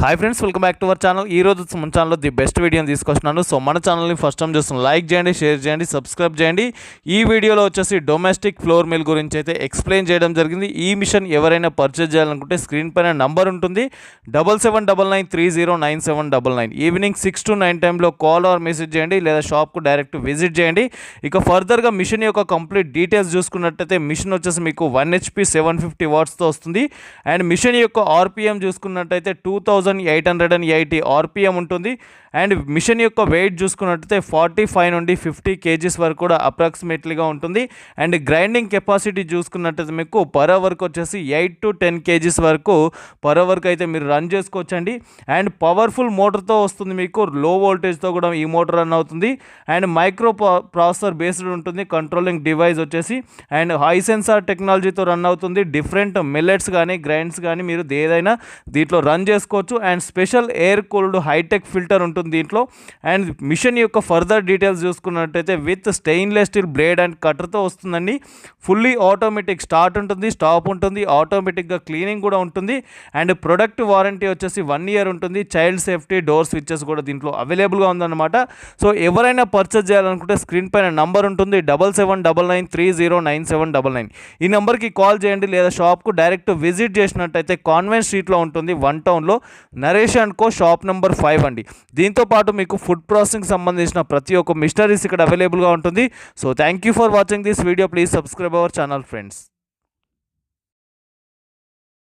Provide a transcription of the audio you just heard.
Hi friends welcome back to our channel ఈ రోజు మన ఛానల్లో ది బెస్ట్ వీడియోని తీసుకొస్తున్నాను. సో మన ఛానల్ని ఫస్ట్ టైం చూస్తున్న లైక్ చేయండి షేర్ చేయండి సబ్స్క్రైబ్ చేయండి. ఈ వీడియోలో వచ్చేసి డొమెస్టిక్ ఫ్లోర్ మిల్ గురించి అయితే ఎక్స్ప్లెయిన్ చేయడం జరిగింది. ఈ మిషన్ ఎవరైనా పర్చేజ్ చేయాలనుకుంటే స్క్రీన్ పైన నంబర్ ఉంటుంది. Double seven double nine three zero nine seven double nine evening six to nine టైంలో కాల్ ఆర్ మెసేజ్ చేయండి లేదా షాప్కు డైరెక్ట్ విజిట్ చేయండి. ఇక ఫర్దర్గా మిషన్ యొక్క కంప్లీట్ డీటెయిల్స్ చూసుకున్నట్టయితే మిషన్ వచ్చేసి మీకు వన్ హెచ్పి సెవెన్ ఫిఫ్టీ వాట్స్తో వస్తుంది. అండ్ మిషన్ యొక్క ఆర్పిఎం చూసుకున్నట్టయితే two thousand eight hundred and eighty RPM ఉంటుంది. అండ్ మిషన్ యొక్క వెయిట్ చూసుకున్నట్టయితే ఫార్టీ ఫైవ్ నుండి ఫిఫ్టీ కేజీస్ వరకు కూడా అప్రాక్సిమేట్లీగా ఉంటుంది. అండ్ గ్రైండింగ్ కెపాసిటీ చూసుకున్నట్టయితే మీకు పర్ అవర్కి వచ్చేసి ఎయిట్ టు టెన్ కేజీస్ వరకు పర్ అవర్కి అయితే మీరు రన్ చేసుకోవచ్చండి. అండ్ పవర్ఫుల్ మోటార్తో వస్తుంది మీకు లో వోల్టేజ్తో కూడా ఈ మోటార్ రన్ అవుతుంది. అండ్ మైక్రో ప్రాసెసర్ బేస్డ్ ఉంటుంది కంట్రోలింగ్ డివైస్ వచ్చేసి. అండ్ హై సెన్సార్ టెక్నాలజీతో రన్ అవుతుంది. డిఫరెంట్ మిల్లెట్స్ కానీ గ్రైండ్స్ కానీ మీరు ఏదైనా దీంట్లో రన్ చేసుకోవచ్చు. And special air cooled hitech filter ఉంటుంది దీంట్లో. అండ్ మిషన్ యొక్క ఫర్దర్ డీటెయిల్స్ చూసుకున్నట్టయితే with stainless steel blade and కట్టర్తో వస్తుందండి. ఫుల్లీ ఆటోమేటిక్ స్టార్ట్ ఉంటుంది స్టాప్ ఉంటుంది ఆటోమేటిక్గా క్లీనింగ్ కూడా ఉంటుంది. అండ్ ప్రొడక్ట్ వారంటీ వచ్చేసి వన్ ఇయర్ ఉంటుంది. చైల్డ్ సేఫ్టీ డోర్ స్విచ్చెస్ కూడా దీంట్లో అవైలబుల్గా ఉందన్నమాట. సో ఎవరైనా పర్చేస్ చేయాలనుకుంటే స్క్రీన్ పైన నంబర్ ఉంటుంది double seven double nine three zero nine seven double nine ఈ నెంబర్కి కాల్ చేయండి లేదా షాప్కు డైరెక్ట్ విజిట్ చేసినట్టయితే కాన్వెంట్ స్ట్రీట్లో ఉంటుంది వన్ టౌన్లో Naresh and co shop number five అండి. దీంతో పాటు మీకు ఫుడ్ ప్రాసెసింగ్ సంబంధించిన ప్రతి ఒక్క మిషనరీస్ ఇక్కడ అవైలబుల్గా ఉంటుంది. So thank you for watching this video. Please subscribe our channel friends.